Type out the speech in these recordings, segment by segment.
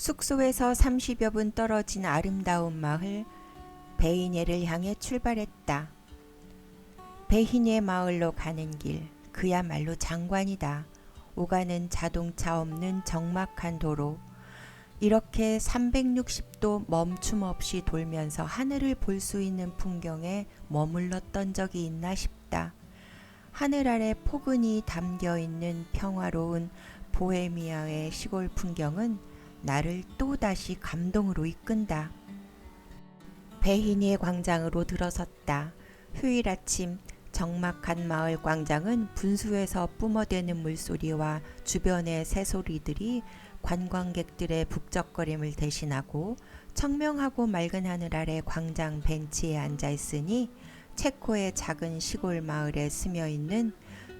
숙소에서 30여 분 떨어진 아름다운 마을 베이네를 향해 출발했다. 베히네 마을로 가는 길 그야말로 장관이다. 오가는 자동차 없는 적막한 도로 이렇게 360도 멈춤 없이 돌면서 하늘을 볼 수 있는 풍경에 머물렀던 적이 있나 싶다. 하늘 아래 포근히 담겨 있는 평화로운 보헤미아의 시골 풍경은 나를 또다시 감동으로 이끈다. 배희니의 광장으로 들어섰다. 휴일 아침 적막한 마을 광장은 분수에서 뿜어대는 물소리와 주변의 새소리들이 관광객들의 북적거림을 대신하고 청명하고 맑은 하늘 아래 광장 벤치에 앉아 있으니 체코의 작은 시골 마을에 스며 있는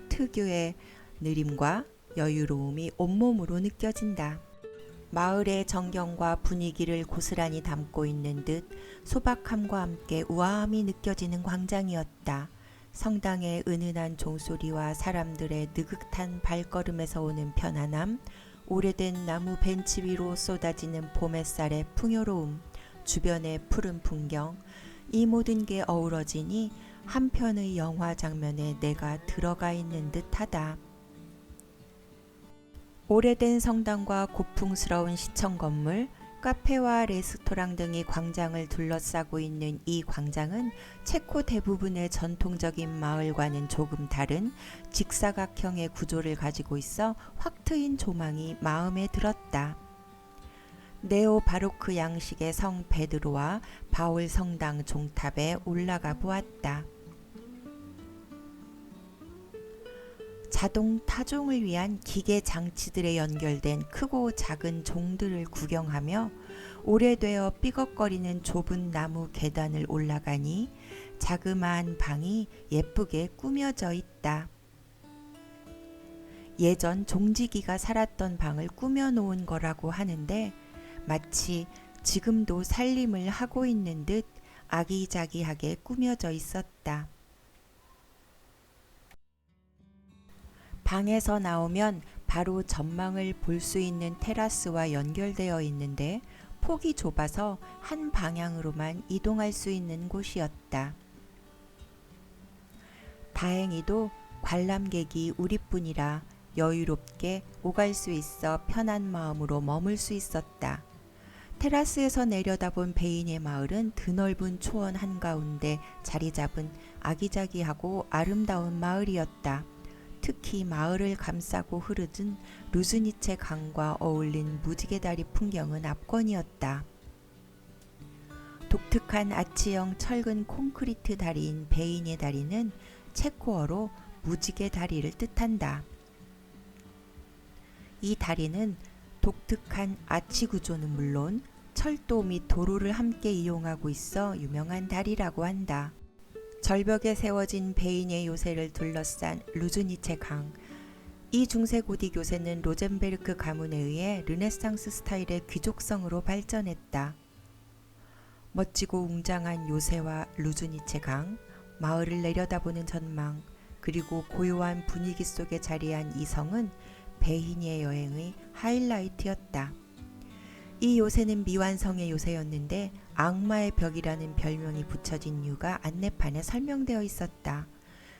특유의 느림과 여유로움이 온몸으로 느껴진다. 마을의 정경과 분위기를 고스란히 담고 있는 듯 소박함과 함께 우아함이 느껴지는 광장이었다. 성당의 은은한 종소리와 사람들의 느긋한 발걸음에서 오는 편안함, 오래된 나무 벤치 위로 쏟아지는 봄 햇살의 풍요로움, 주변의 푸른 풍경, 이 모든 게 어우러지니 한편의 영화 장면에 내가 들어가 있는 듯하다. 오래된 성당과 고풍스러운 시청 건물, 카페와 레스토랑 등이 광장을 둘러싸고 있는 이 광장은 체코 대부분의 전통적인 마을과는 조금 다른 직사각형의 구조를 가지고 있어 확 트인 조망이 마음에 들었다. 네오 바로크 양식의 성 베드로와 바울 성당 종탑에 올라가 보았다. 자동 타종을 위한 기계 장치들에 연결된 크고 작은 종들을 구경하며 오래되어 삐걱거리는 좁은 나무 계단을 올라가니 자그마한 방이 예쁘게 꾸며져 있다. 예전 종지기가 살았던 방을 꾸며 놓은 거라고 하는데 마치 지금도 살림을 하고 있는 듯 아기자기하게 꾸며져 있었다. 방에서 나오면 바로 전망을 볼 수 있는 테라스와 연결되어 있는데 폭이 좁아서 한 방향으로만 이동할 수 있는 곳이었다. 다행히도 관람객이 우리뿐이라 여유롭게 오갈 수 있어 편한 마음으로 머물 수 있었다. 테라스에서 내려다본 베인의 마을은 드넓은 초원 한가운데 자리 잡은 아기자기하고 아름다운 마을이었다. 특히 마을을 감싸고 흐르던 루즈니체 강과 어울린 무지개 다리 풍경은 압권이었다. 독특한 아치형 철근 콘크리트 다리인 베인의 다리는 체코어로 무지개 다리를 뜻한다. 이 다리는 독특한 아치 구조는 물론 철도 및 도로를 함께 이용하고 있어 유명한 다리라고 한다. 절벽에 세워진 베인의 요새를 둘러싼 루즈니체 강. 이 중세 고딕 요새는 로젠베르크 가문에 의해 르네상스 스타일의 귀족성으로 발전했다. 멋지고 웅장한 요새와 루즈니체 강, 마을을 내려다보는 전망, 그리고 고요한 분위기 속에 자리한 이 성은 베이니의 여행의 하이라이트였다. 이 요새는 미완성의 요새였는데 악마의 벽이라는 별명이 붙여진 이유가 안내판에 설명되어 있었다.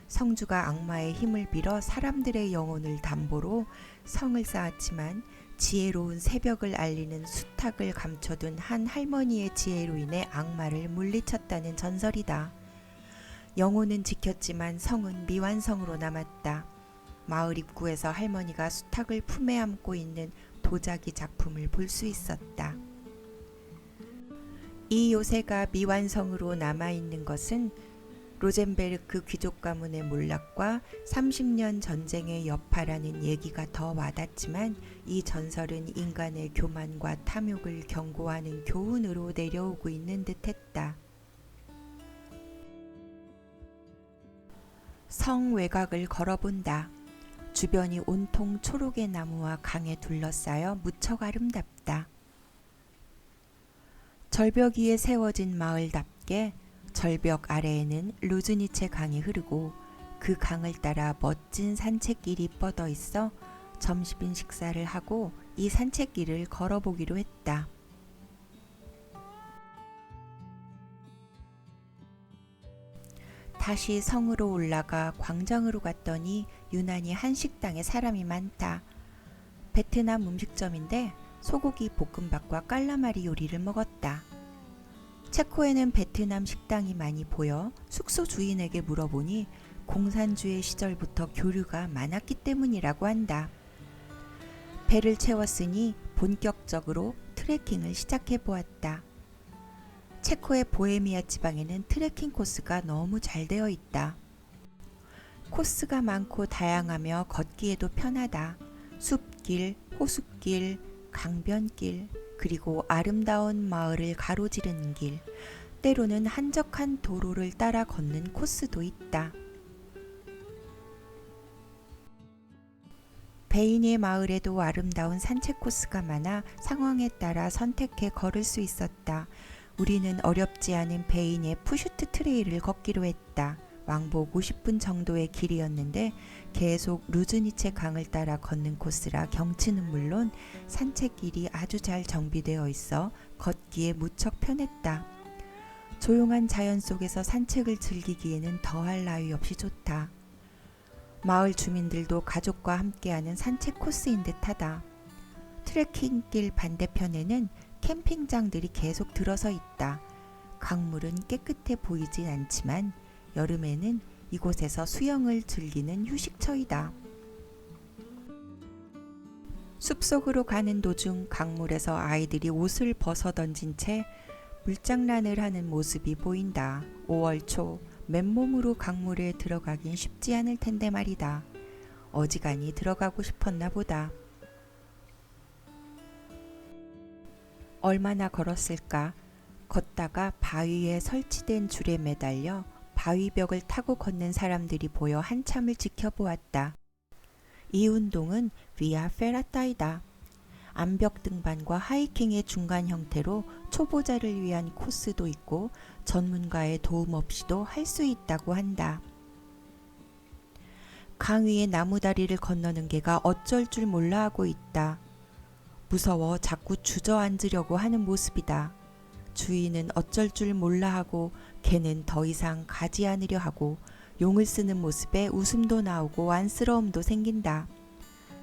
성주가 악마의 힘을 빌어 사람들의 영혼을 담보로 성을 쌓았지만 지혜로운 새벽을 알리는 수탉을 감춰둔 한 할머니의 지혜로 인해 악마를 물리쳤다는 전설이다. 영혼은 지켰지만 성은 미완성으로 남았다. 마을 입구에서 할머니가 수탉을 품에 안고 있는 도자기 작품을 볼 수 있었다. 이 요새가 미완성으로 남아있는 것은 로젠베르크 귀족 가문의 몰락과 30년 전쟁의 여파라는 얘기가 더 와닿지만 이 전설은 인간의 교만과 탐욕을 경고하는 교훈으로 내려오고 있는 듯 했다. 성 외곽을 걸어본다. 주변이 온통 초록의 나무와 강에 둘러싸여 무척 아름답다. 절벽 위에 세워진 마을답게 절벽 아래에는 루즈니체 강이 흐르고 그 강을 따라 멋진 산책길이 뻗어 있어 점심 식사를 하고 이 산책길을 걸어보기로 했다. 다시 성으로 올라가 광장으로 갔더니 유난히 한식당에 사람이 많다. 베트남 음식점인데 소고기 볶음밥과 깔라마리 요리를 먹었다. 체코에는 베트남 식당이 많이 보여 숙소 주인에게 물어보니 공산주의 시절부터 교류가 많았기 때문이라고 한다. 배를 채웠으니 본격적으로 트레킹을 시작해 보았다. 체코의 보헤미아 지방에는 트레킹 코스가 너무 잘 되어 있다. 코스가 많고 다양하며 걷기에도 편하다. 숲길, 호숫길, 강변길, 그리고 아름다운 마을을 가로지르는 길, 때로는 한적한 도로를 따라 걷는 코스도 있다. 베인의 마을에도 아름다운 산책 코스가 많아 상황에 따라 선택해 걸을 수 있었다. 우리는 어렵지 않은 베인의 푸슈트 트레일을 걷기로 했다. 왕복 50분 정도의 길이었는데 계속 루즈니체 강을 따라 걷는 코스라 경치는 물론 산책길이 아주 잘 정비되어 있어 걷기에 무척 편했다. 조용한 자연 속에서 산책을 즐기기에는 더할 나위 없이 좋다. 마을 주민들도 가족과 함께하는 산책 코스인 듯하다. 트레킹길 반대편에는 캠핑장들이 계속 들어서 있다. 강물은 깨끗해 보이진 않지만 여름에는 이곳에서 수영을 즐기는 휴식처이다. 숲속으로 가는 도중 강물에서 아이들이 옷을 벗어 던진 채 물장난을 하는 모습이 보인다. 5월 초 맨몸으로 강물에 들어가긴 쉽지 않을 텐데 말이다. 어지간히 들어가고 싶었나 보다. 얼마나 걸었을까? 걷다가 바위에 설치된 줄에 매달려 바위벽을 타고 걷는 사람들이 보여 한참을 지켜보았다. 이 운동은 위아 페라타이다. 암벽 등반과 하이킹의 중간 형태로 초보자를 위한 코스도 있고 전문가의 도움 없이도 할 수 있다고 한다. 강 위의 나무다리를 건너는 개가 어쩔 줄 몰라 하고 있다. 무서워 자꾸 주저앉으려고 하는 모습이다. 주인은 어쩔 줄 몰라 하고 개는 더 이상 가지 않으려 하고 용을 쓰는 모습에 웃음도 나오고 안쓰러움도 생긴다.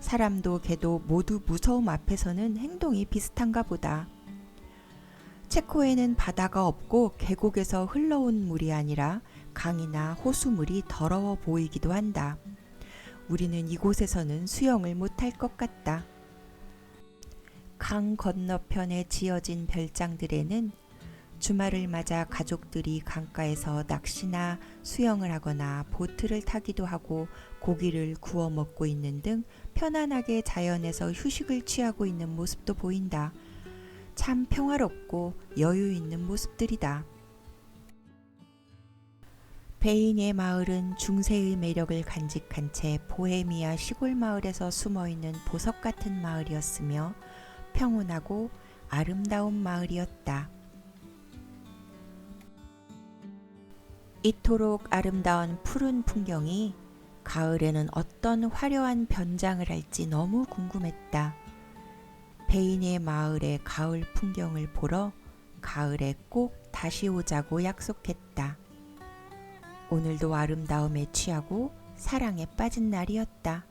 사람도 개도 모두 무서움 앞에서는 행동이 비슷한가 보다. 체코에는 바다가 없고 계곡에서 흘러온 물이 아니라 강이나 호수물이 더러워 보이기도 한다. 우리는 이곳에서는 수영을 못할 것 같다. 강 건너편에 지어진 별장들에는 주말을 맞아 가족들이 강가에서 낚시나 수영을 하거나 보트를 타기도 하고 고기를 구워 먹고 있는 등 편안하게 자연에서 휴식을 취하고 있는 모습도 보인다. 참 평화롭고 여유 있는 모습들이다. 베인의 마을은 중세의 매력을 간직한 채 보헤미아 시골 마을에서 숨어 있는 보석 같은 마을이었으며 평온하고 아름다운 마을이었다. 이토록 아름다운 푸른 풍경이 가을에는 어떤 화려한 변장을 할지 너무 궁금했다. 베인의 마을의 가을 풍경을 보러 가을에 꼭 다시 오자고 약속했다. 오늘도 아름다움에 취하고 사랑에 빠진 날이었다.